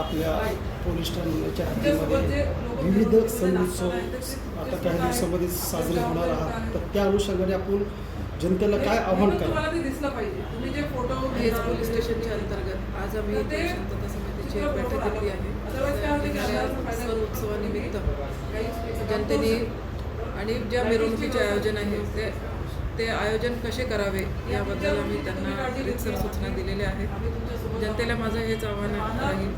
आपल्या पोलीस ठाण्याच्या हद्दीमध्ये विविध सण उत्सव आता काही दिवसामध्ये साजरे होणार आहात. तर त्या अनुषंगाने आपण जनतेला काय आव्हान करा? तुम्हाला ते दिसलं पाहिजे. तुम्ही जे फोटो हेच पोलीस स्टेशनच्या अंतर्गत. आज आम्ही शांतता समितीची एक बैठक घेतली आहे. Otherwise काय होतं की आपल्याला फायदा सण उत्सवानिमित्त काही जनतेने आणि ज्या मिरवणुकीचे आयोजन आहे ते ते आयोजन कसे करावे याबद्दल आम्ही त्यांना रीतसर सूचना दिलेल्या आहेत. जनतेला माझं हेच आव्हान राहील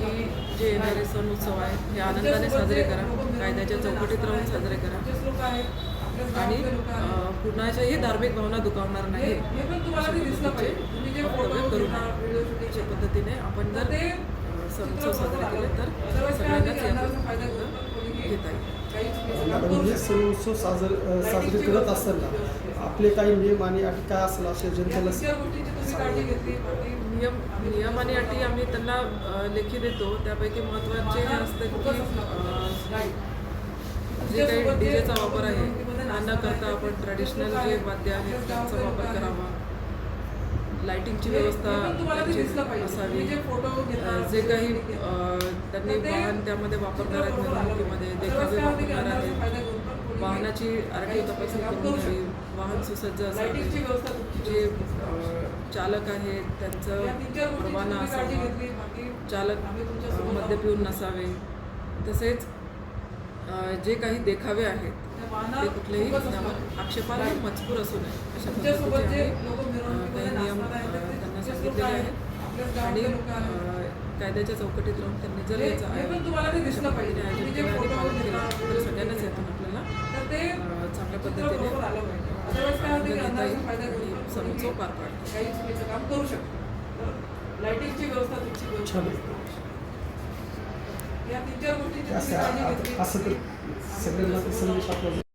की जे येणारे सण उत्सव आहेत हे आनंदाने साजरे करा कायद्याच्या चौकटीत राहून साजरे करा. आणि कुणाच्याही धार्मिक भावना दुखावणार नाही. करू नये. अशा पद्धतीने आपण जर सण उत्सव साजरे केले तर सगळ्यांनाच याचा फायदा घेता येईल काही चुकीचं काम मॅडम करू हे शकतो. सण उत्सव साजरे साजरे करत असताना आपले काही नियम आणि अटी काय असेल असे जनतेला काळजी घेतली नियम नियम आणि अटी आम्ही त्यांना लेखी देतो त्यापैकी महत्त्वाचे हे असतं की जे काही डीजेचा वापर आहे हा न करता आपण ट्रॅडिशनल जे वाद्य आहेत त्यांचा वापर करावा लाइटिंगची व्यवस्था पाहिजे. असावी. जे काही त्यांनी वाहन त्यामध्ये वापरणार आहेत निवडणुकीमध्ये देखावे वापरणार आहेत. वाहनाची आर टी तपासणी करून घ्यावी. वाहन सुसज्ज असावे. जे चालक आहेत त्यांचं परवाना असावा. चालक मद्य. पिऊन नसावे. तसेच जे काही देखावे आहेत ते त्यावर असतात. आक्षेपार्ह मजकूर असू नये. अशा पद्धतीचे काही नियम त्यांना सांगितलेले आहेत आणि कायद्याच्या चौकटीत राहून त्यांनी जर हे- याचं हे पण आयोजन तुम्हाला ते दिसलं पाहिजे. आयोजन तुम्ही जे केलं आणि फोटो पालन केलं तर सगळ्यांनाच यातून आपल्याला तर ते अ, चांगल्या पद्धतीने कोणी पार पाडता काही चुकीचं काम करू शकतो. तर लाइटिंगची व्यवस्था तुमची আচ্ছা আচ্ছা